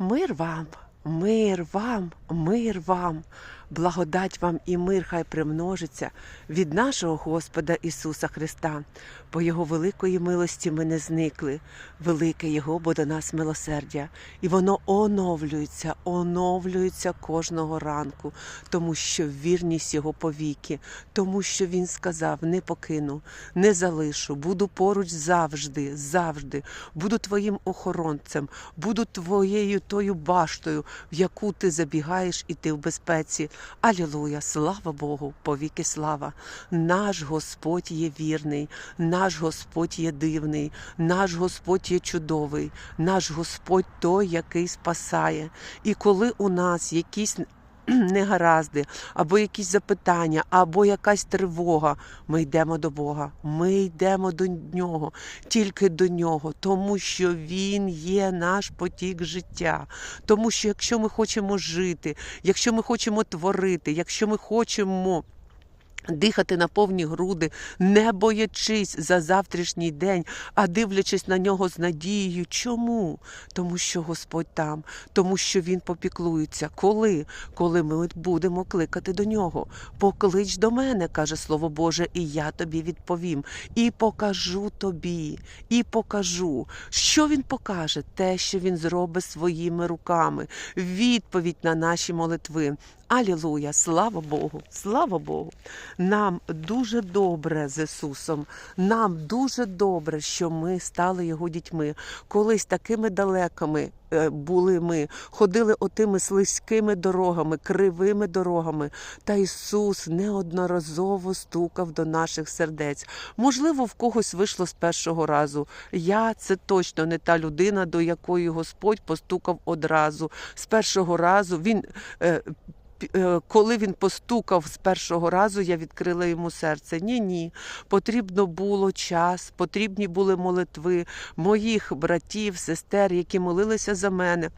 Мир вам, мир вам, мир вам, благодать вам і мир хай примножиться від нашого Господа Ісуса Христа. По Його великої милості ми не зникли, велике Його бо до нас милосердя, і воно оновлюється, оновлюється кожного ранку, тому що вірність Його повіки, тому що Він сказав: не покину, не залишу, буду поруч завжди, завжди, буду твоїм охоронцем, буду твоєю тою баштою, в яку ти забігаєш і ти в безпеці. Алілуя, слава Богу, повіки слава. Наш Господь є вірний, наш Господь є дивний, наш Господь є чудовий, наш Господь той, який спасає. І коли у нас якісь негаразди, або якісь запитання, або якась тривога. Ми йдемо до Бога, ми йдемо до нього, тільки до нього, тому що Він є наш потік життя. Тому що якщо ми хочемо жити, якщо ми хочемо творити, якщо ми хочемо. Дихати на повні груди, не боячись за завтрашній день, а дивлячись на нього з надією. Чому? Тому що Господь там, тому що Він попіклується. Коли? Коли ми будемо кликати до нього. Поклич до мене, каже Слово Боже, і я тобі відповім. І покажу тобі, і покажу. Що він покаже? Те, що він зробить своїми руками. Відповідь на наші молитви. Алілуя, слава Богу, слава Богу. Нам дуже добре з Ісусом. Нам дуже добре, що ми стали Його дітьми. Колись такими далекими е, були ми, ходили отими слизькими дорогами, кривими дорогами. Та Ісус неодноразово стукав до наших сердець. Можливо, в когось вийшло з першого разу. Я це точно не та людина, до якої Господь постукав одразу. З першого разу він. е, коли він постукав з першого разу, я відкрила йому серце. Ні, ні. Потрібно було час, потрібні були молитви моїх братів, сестер, які молилися за мене.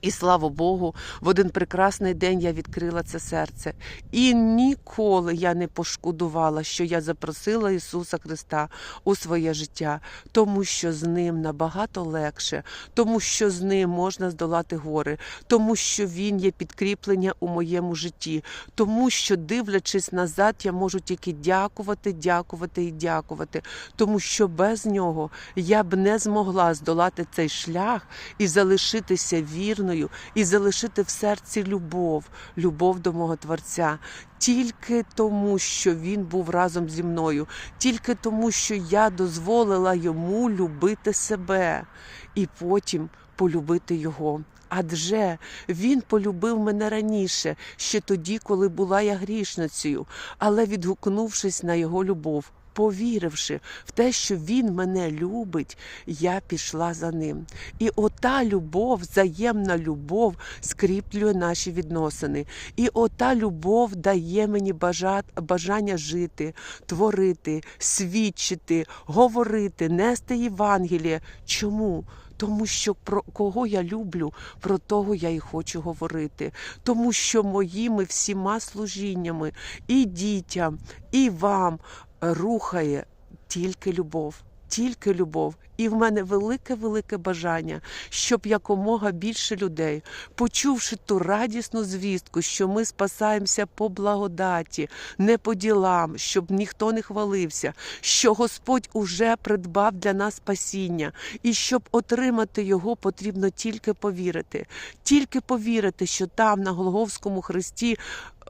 І слава Богу, в один прекрасний день я відкрила це серце. І ніколи я не пошкодувала, що я запросила Ісуса Христа у своє життя, тому що з ним набагато легше, тому що з ним можна здолати гори, тому що Він є підкріплення у моєму житті, тому що, дивлячись назад, я можу тільки дякувати, дякувати і дякувати, тому що без нього я б не змогла здолати цей шлях і залишитися вірною, і залишити в серці любов, любов до мого Творця. Тільки тому, що він був разом зі мною, тільки тому, що я дозволила йому любити себе і потім полюбити його. Адже він полюбив мене раніше, ще тоді, коли була я грішницею, але відгукнувшись на його любов, повіривши в те, що він мене любить, я пішла за ним. І ота любов, взаємна любов, скріплює наші відносини. І ота любов дає мені бажа- бажання жити, творити, свідчити, говорити, нести Євангеліє. Чому? Тому що про кого я люблю, про того я і хочу говорити. Тому що моїми всіма служіннями і дітям, і вам рухає тільки любов. Тільки любов, і в мене велике велике бажання, щоб якомога більше людей, почувши ту радісну звістку, що ми спасаємося по благодаті, не по ділам, щоб ніхто не хвалився, що Господь уже придбав для нас спасіння, і щоб отримати його, потрібно тільки повірити, тільки повірити, що там на Голговському хресті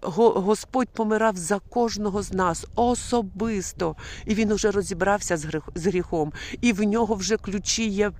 Господь помирав за кожного з нас особисто, і він уже розібрався з гріх- з гріхом, і в нього вже ключі є.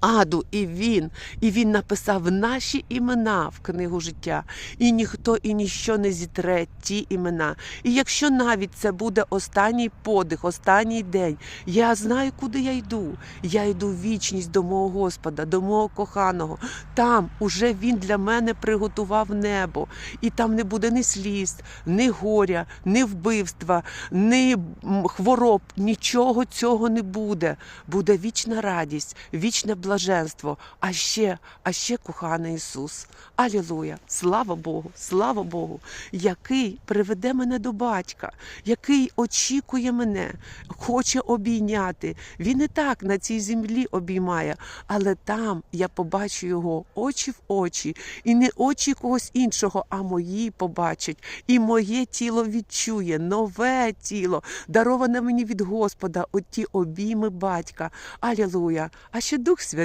Аду, і він, і він написав наші імена в книгу життя, і ніхто і ніщо не зітре ті імена. І якщо навіть це буде останній подих, останній день, я знаю, куди я йду. Я йду в вічність до мого Господа, до мого коханого. Там уже він для мене приготував небо, і там не буде ні сліз, ні горя, ні вбивства, ні хвороб. Нічого цього не буде. Буде вічна радість, вічне благословення блаженство, а ще, а ще коханий Ісус. Алілуя! Слава Богу, слава Богу, який приведе мене до батька, який очікує мене, хоче обійняти. Він і так на цій землі обіймає, але там я побачу його очі в очі, і не очі когось іншого, а мої побачать. І моє тіло відчує нове тіло, дароване мені від Господа, оті обійми батька. Алілуя! А ще Дух Святий,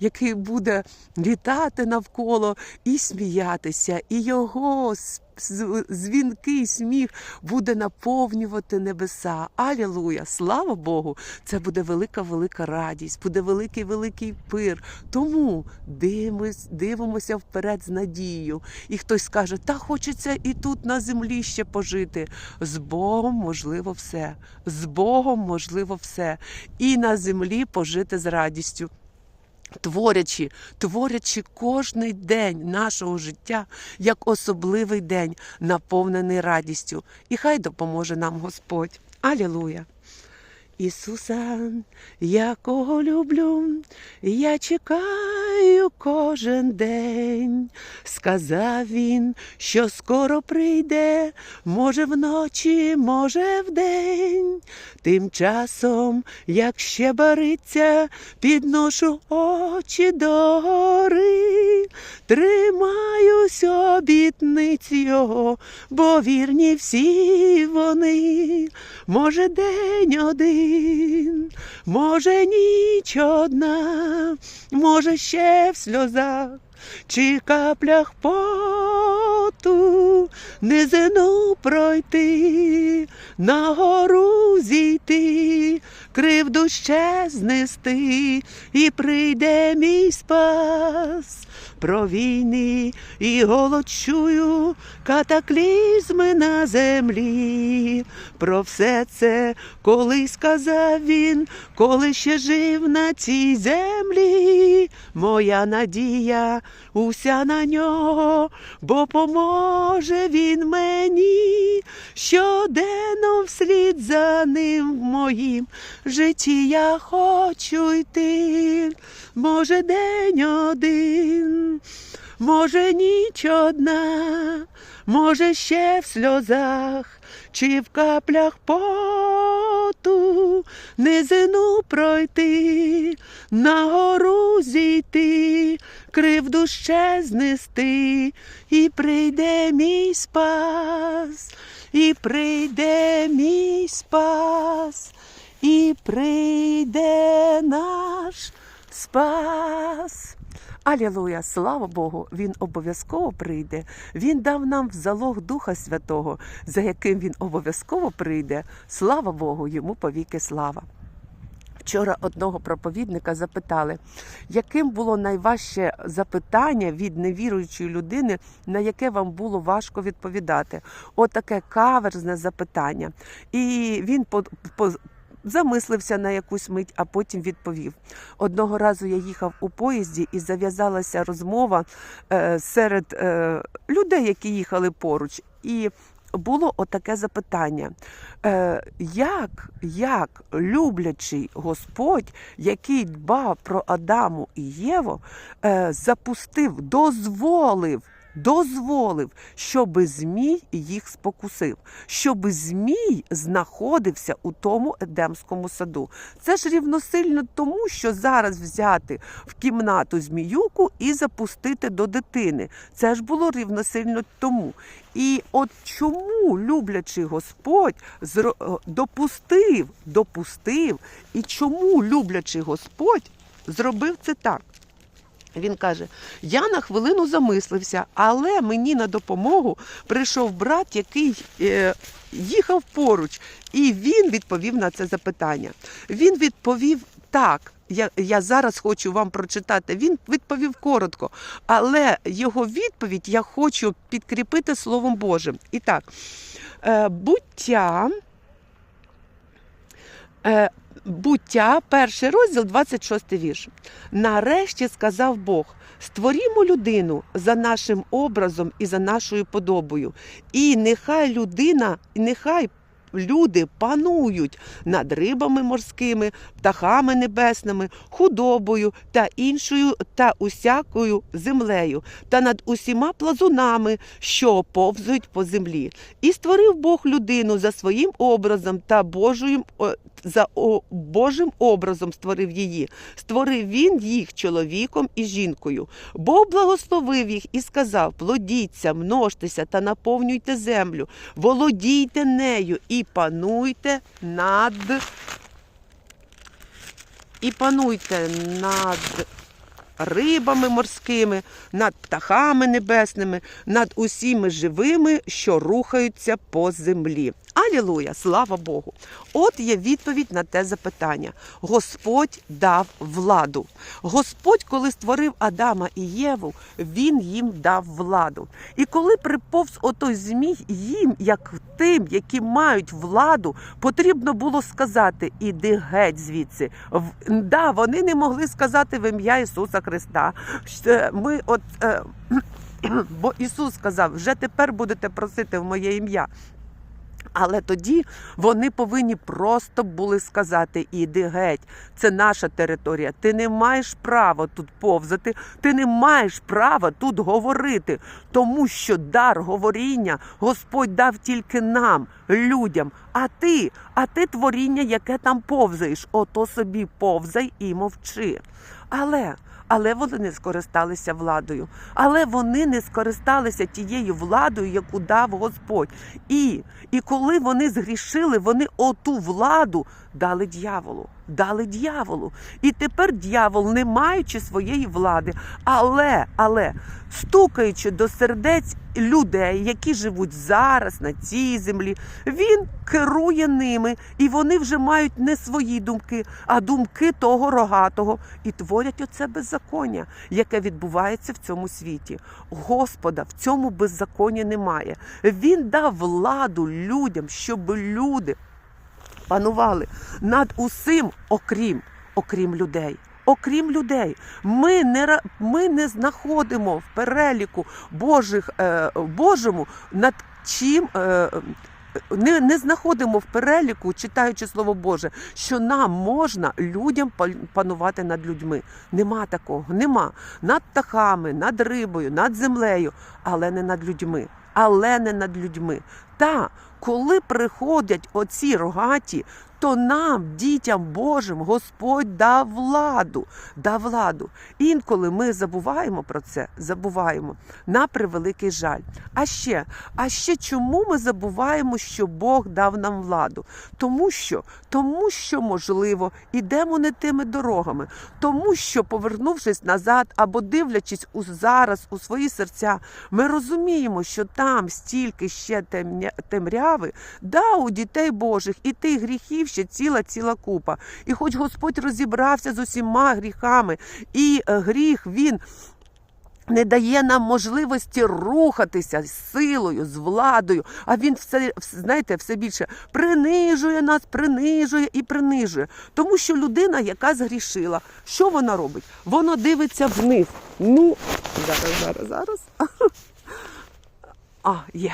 який буде літати навколо і сміятися, і його дзвінкий сміх буде наповнювати небеса. Алілуя! Слава Богу! Це буде велика, велика радість, буде великий, великий пир. Тому дивимось, дивимося вперед з надією. І хтось скаже, та хочеться і тут на землі ще пожити. З Богом можливо все. З Богом можливо все. І на землі пожити з радістю. Творячи, творячи кожний день нашого життя як особливий день, наповнений радістю. І хай допоможе нам Господь. Алілуя! Ісуса, якого люблю, я чекаю кожен день. Сказав він, що скоро прийде, може вночі, може вдень. Тим часом, як ще бариться, підношу очі до гори, тримаюсь обітниць його, бо вірні всі вони. Може, день один, може, ніч одна, може, ще в сльозах. Чи каплях поту низину пройти, на гору зійти, кривду ще знести, і прийде мій спас. Про війни і голод чую, катаклізми на землі. Про все це колись сказав він, коли ще жив на цій землі. Моя надія уся на нього, бо поможе він мені, щоденно вслід за ним в моїм житті я хочу йти. Може, день один, може, ніч одна, може, ще в сльозах, чи в каплях поту низину пройти, на гору зійти, кривду ще знести, і прийде мій спас, і прийде мій спас, і прийде наш спас. Алілуя, слава Богу, Він обов'язково прийде. Він дав нам в залог Духа Святого, за яким він обов'язково прийде. Слава Богу, йому повіки слава. Вчора одного проповідника запитали, яким було найважче запитання від невіруючої людини, на яке вам було важко відповідати. Отаке каверзне запитання. І він замислився на якусь мить, а потім відповів. Одного разу я їхав у поїзді і зав'язалася розмова е, серед е, людей, які їхали поруч. І було отаке запитання: е, як, як люблячий Господь, який дбав про Адаму і Єву, е, запустив, дозволив. Дозволив, щоби Змій їх спокусив, щоби Змій знаходився у тому Едемському саду. Це ж рівносильно тому, що зараз взяти в кімнату зміюку і запустити до дитини. Це ж було рівносильно тому. І от чому люблячий Господь е, допустив, допустив, і чому люблячий Господь зробив це так? Він каже: я на хвилину замислився, але мені на допомогу прийшов брат, який е, їхав поруч, і він відповів на це запитання. Він відповів так. Я, я зараз хочу вам прочитати. Він відповів коротко, але його відповідь я хочу підкріпити Словом Божим. І так, е, буття. Буття, перший розділ, 26 вірш. Нарешті сказав Бог: створімо людину за нашим образом і за нашою подобою. І нехай людина, і нехай люди панують над рибами морськими, птахами небесними, худобою та іншою та усякою землею, та над усіма плазунами, що повзують по землі. І створив Бог людину за своїм образом та Божою за Божим образом створив її. Створив він їх чоловіком і жінкою. Бог благословив їх і сказав: плодіться, множтеся та наповнюйте землю, володійте нею і пануйте над і пануйте над рибами морськими, над птахами небесними, над усіми живими, що рухаються по землі. Алілуя, слава Богу! От є відповідь на те запитання. Господь дав владу. Господь, коли створив Адама і Єву, він їм дав владу. І коли приповз отой змій, їм, як тим, які мають владу, потрібно було сказати: іди геть звідси. Да, вони не могли сказати в ім'я Ісуса Христа. Ми от, е, бо Ісус сказав, вже тепер будете просити в моє ім'я. Але тоді вони повинні просто були сказати: іди геть, це наша територія. Ти не маєш права тут повзати, ти не маєш права тут говорити, тому що дар говоріння Господь дав тільки нам, людям. А ти, а ти творіння, яке там повзаєш, ото собі повзай і мовчи. Але. Але вони не скористалися владою, але вони не скористалися тією владою, яку дав Господь. І, і коли вони згрішили, вони оту владу дали дьяволу. Дали дьяволу. І тепер дьявол, не маючи своєї влади, але, але стукаючи до сердець людей, які живуть зараз на цій землі, він керує ними, і вони вже мають не свої думки, а думки того рогатого, і творять оце беззаконня, яке відбувається в цьому світі. Господа в цьому беззаконня немає. Він дав владу людям, щоб люди панували над усім, окрім, окрім людей. Окрім людей, ми не ми не знаходимо в переліку Божих е, Божому над чим. Е, не, не знаходимо в переліку, читаючи слово Боже, що нам можна людям панувати над людьми. Нема такого, нема над птахами, над рибою, над землею, але не над людьми. Але не над людьми. Та коли приходять оці рогаті, то нам, дітям Божим, Господь дав владу, дав владу. Інколи ми забуваємо про це, забуваємо на превеликий жаль. А ще, а ще чому ми забуваємо, що Бог дав нам владу? Тому що, тому що, можливо, ідемо не тими дорогами, тому що, повернувшись назад або дивлячись у зараз у свої серця, ми розуміємо, що там стільки ще темряви, да, у дітей Божих і тих гріхів ще ціла ціла купа. І хоч Господь розібрався з усіма гріхами, і е, гріх він. Не дає нам можливості рухатися з силою, з владою, а він все знаєте, все більше принижує нас, принижує і принижує. Тому що людина, яка згрішила, що вона робить? Вона дивиться вниз. Ну, зараз, зараз, зараз. А, є.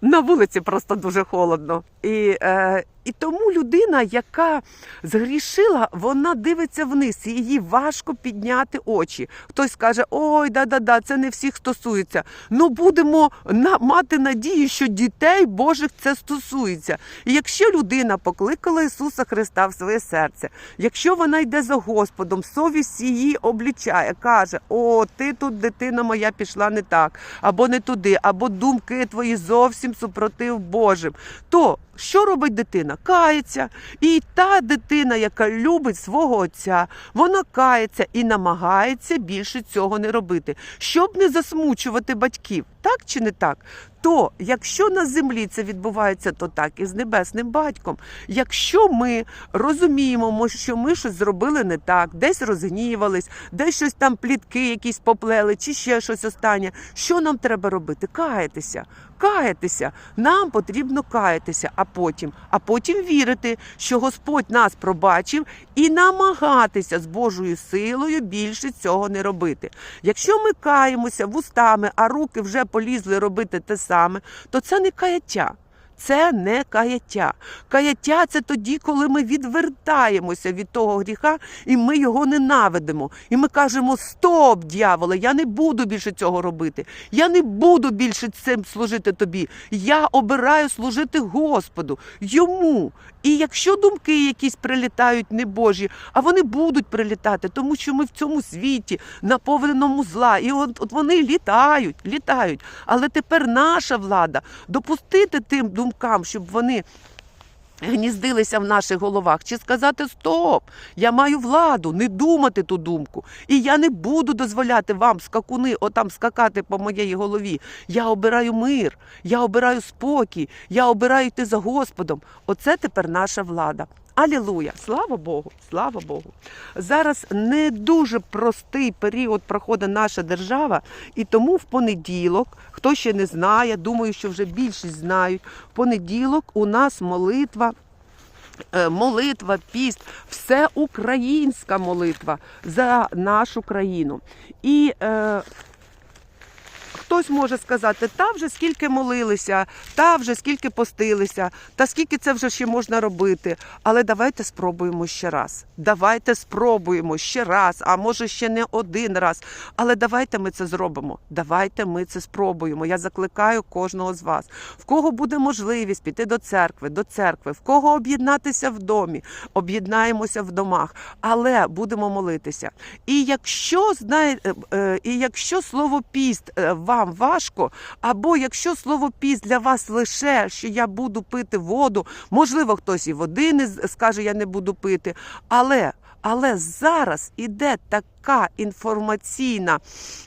На вулиці просто дуже холодно. І, е, і тому людина, яка згрішила, вона дивиться вниз, і їй важко підняти очі. Хтось каже, ой, да-да-да, це не всіх стосується. Ну будемо мати надію, що дітей Божих це стосується. І якщо людина покликала Ісуса Христа в своє серце, якщо вона йде за Господом, совість її облічає, каже: О, ти тут, дитина моя, пішла не так, або не туди, або думки твої зовсім супротив Божим, то що робить дитина? Кається. І та дитина, яка любить свого отця, вона кається і намагається більше цього не робити, щоб не засмучувати батьків, так чи не так? То, якщо на землі це відбувається, то так і з небесним батьком. Якщо ми розуміємо, що ми щось зробили не так, десь розгнівались, десь щось там плітки якісь поплели, чи ще щось останнє, що нам треба робити? Каятися. Каятися. Нам потрібно каятися, а потім, а потім вірити, що Господь нас пробачив, і намагатися з Божою силою більше цього не робити. Якщо ми каємося вустами, а руки вже полізли робити те саме, то це не каяття. це не каяття. Каяття це тоді, коли ми відвертаємося від того гріха і ми його ненавидимо. І ми кажемо: Стоп, дьяволе, я не буду більше цього робити. Я не буду більше цим служити тобі. Я обираю служити Господу, йому. І якщо думки якісь прилітають небожі, а вони будуть прилітати, тому що ми в цьому світі наповненому зла, і от, от вони літають, літають. Але тепер наша влада допустити тим думкам, щоб вони гніздилися в наших головах, чи сказати Стоп, я маю владу, не думати ту думку. І я не буду дозволяти вам, скакуни, отам скакати по моєї голові. Я обираю мир, я обираю спокій, я обираю йти за Господом. Оце тепер наша влада. Алілуя! Слава Богу! Слава Богу! Зараз не дуже простий період проходить наша держава, і тому в понеділок, хто ще не знає, думаю, що вже більшість знають. В понеділок у нас молитва. е, Молитва, піст, все українська молитва за нашу країну. І е, хтось може сказати, та вже скільки молилися, та вже скільки постилися, та скільки це вже ще можна робити. Але давайте спробуємо ще раз. Давайте спробуємо ще раз, а може ще не один раз. Але давайте ми це зробимо. Давайте ми це спробуємо. Я закликаю кожного з вас. В кого буде можливість піти до церкви, до церкви, в кого об'єднатися в домі, об'єднаємося в домах, але будемо молитися. І якщо знаєте, е, і якщо слово піст е, вам важко, або якщо слово піс для вас лише що я буду пити воду, можливо, хтось і води не скаже, я не буду пити, але. Але зараз іде така інформаційна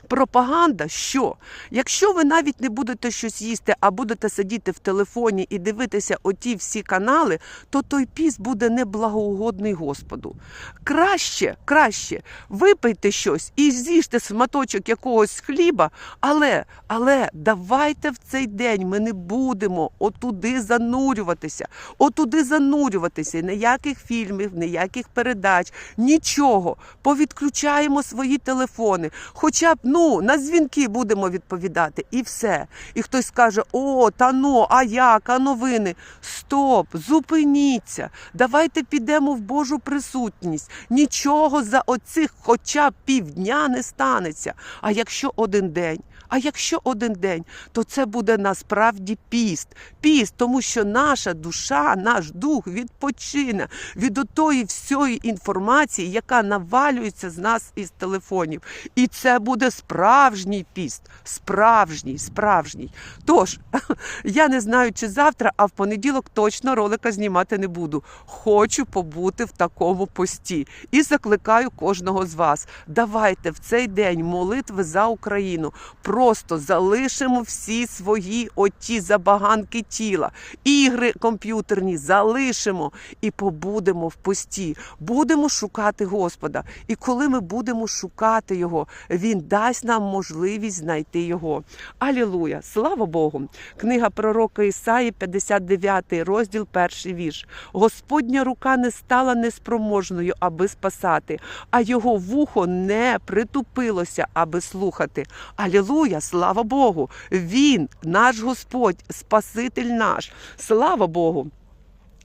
пропаганда, що якщо ви навіть не будете щось їсти, а будете сидіти в телефоні і дивитися оті всі канали, то той піс буде неблагоугодний Господу. Краще, краще випийте щось і з'їжте сматочок якогось хліба, але, але давайте в цей день ми не будемо отуди занурюватися, отуди занурюватися. Ніяких фільмів, ніяких передач, нічого. Повідключаємо свої телефони. Хоча б ну на дзвінки будемо відповідати, і все. І хтось скаже: О, та ну, а як, а новини? Стоп, зупиніться. Давайте підемо в Божу присутність. Нічого за оцих хоча б півдня не станеться. А якщо один день? А якщо один день, то це буде насправді піст. Піст, тому що наша душа, наш дух відпочине від отої всієї інформації, яка навалюється з нас із телефонів. І це буде справжній піст. Справжній, справжній. Тож, я не знаю, чи завтра, а в понеділок точно ролика знімати не буду. Хочу побути в такому пості. І закликаю кожного з вас. Давайте в цей день молитви за Україну. Просто залишимо всі свої оті забаганки тіла, ігри комп'ютерні залишимо і побудемо в пості. Будемо шукати Господа. І коли ми будемо шукати Його, Він дасть нам можливість знайти Його. Алілуя! Слава Богу! Книга пророка Ісаї, 59 розділ, перший вірш. Господня рука не стала неспроможною, аби спасати, а його вухо не притупилося, аби слухати. Алілуя! Слава Богу! Він, наш Господь, Спаситель наш. Слава Богу!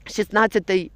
16 е,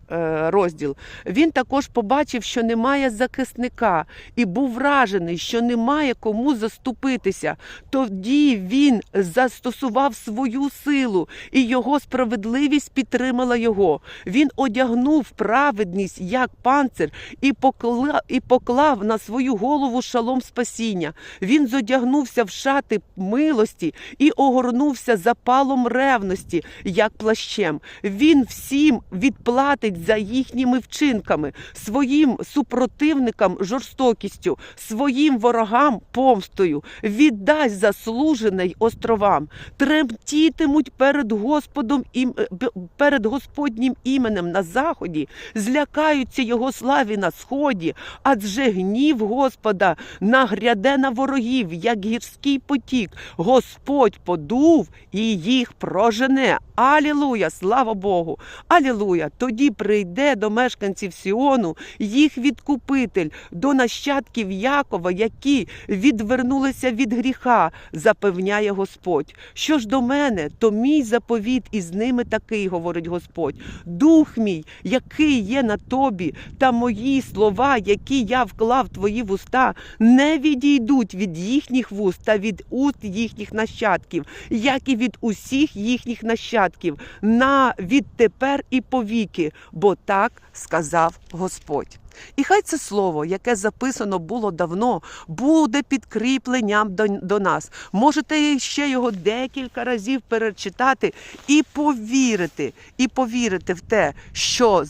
розділ. Він також побачив, що немає захисника, і був вражений, що немає кому заступитися. Тоді він застосував свою силу, і його справедливість підтримала його. Він одягнув праведність як панцир і поклав, і поклав на свою голову шалом спасіння. Він зодягнувся в шати милості і огорнувся запалом ревності, як плащем. Він всім відплатить за їхніми вчинками, своїм супротивникам жорстокістю, своїм ворогам помстою, віддасть заслужене островам, тремтітимуть перед Господом ім, е, перед Господнім іменем на заході, злякаються його славі на сході, адже гнів Господа нагряде на ворогів, як гірський потік. Господь подув і їх прожене. Алілуя, слава Богу! Алілуя! Алілуя! Тоді прийде до мешканців Сіону їх відкупитель, до нащадків Якова, які відвернулися від гріха, запевняє Господь. Що ж до мене, то мій заповіт із ними такий, говорить Господь. Дух мій, який є на тобі, та мої слова, які я вклав в твої вуста, не відійдуть від їхніх вуст та від уст їхніх нащадків, як і від усіх їхніх нащадків, на відтепер і повіки, бо так сказав Господь. І хай це слово, яке записано було давно, буде підкріпленням до, до нас. Можете ще його декілька разів перечитати і повірити, і повірити в те, що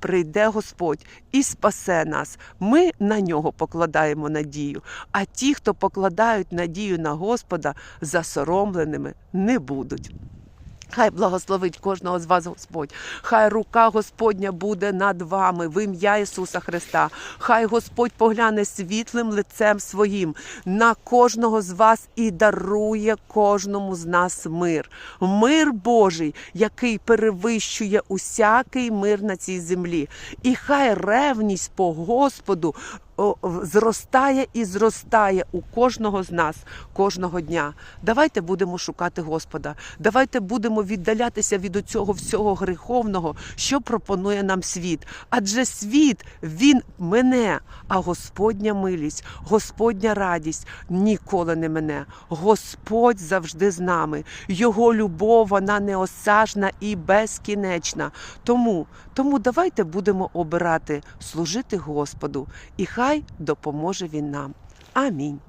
прийде Господь і спасе нас. Ми на нього покладаємо надію. А ті, хто покладають надію на Господа, засоромленими не будуть. Хай благословить кожного з вас Господь. Хай рука Господня буде над вами в ім'я Ісуса Христа. Хай Господь погляне світлим лицем своїм на кожного з вас і дарує кожному з нас мир. Мир Божий, який перевищує усякий мир на цій землі. І хай ревність по Господу зростає і зростає у кожного з нас кожного дня. Давайте будемо шукати Господа. Давайте будемо віддалятися від цього всього гріховного, що пропонує нам світ. Адже світ він мене, а Господня милість, Господня радість ніколи не мене. Господь завжди з нами. Його любов вона неосажна і безкінечна. Тому, тому давайте будемо обирати служити Господу, і хай допоможе він нам. Амінь.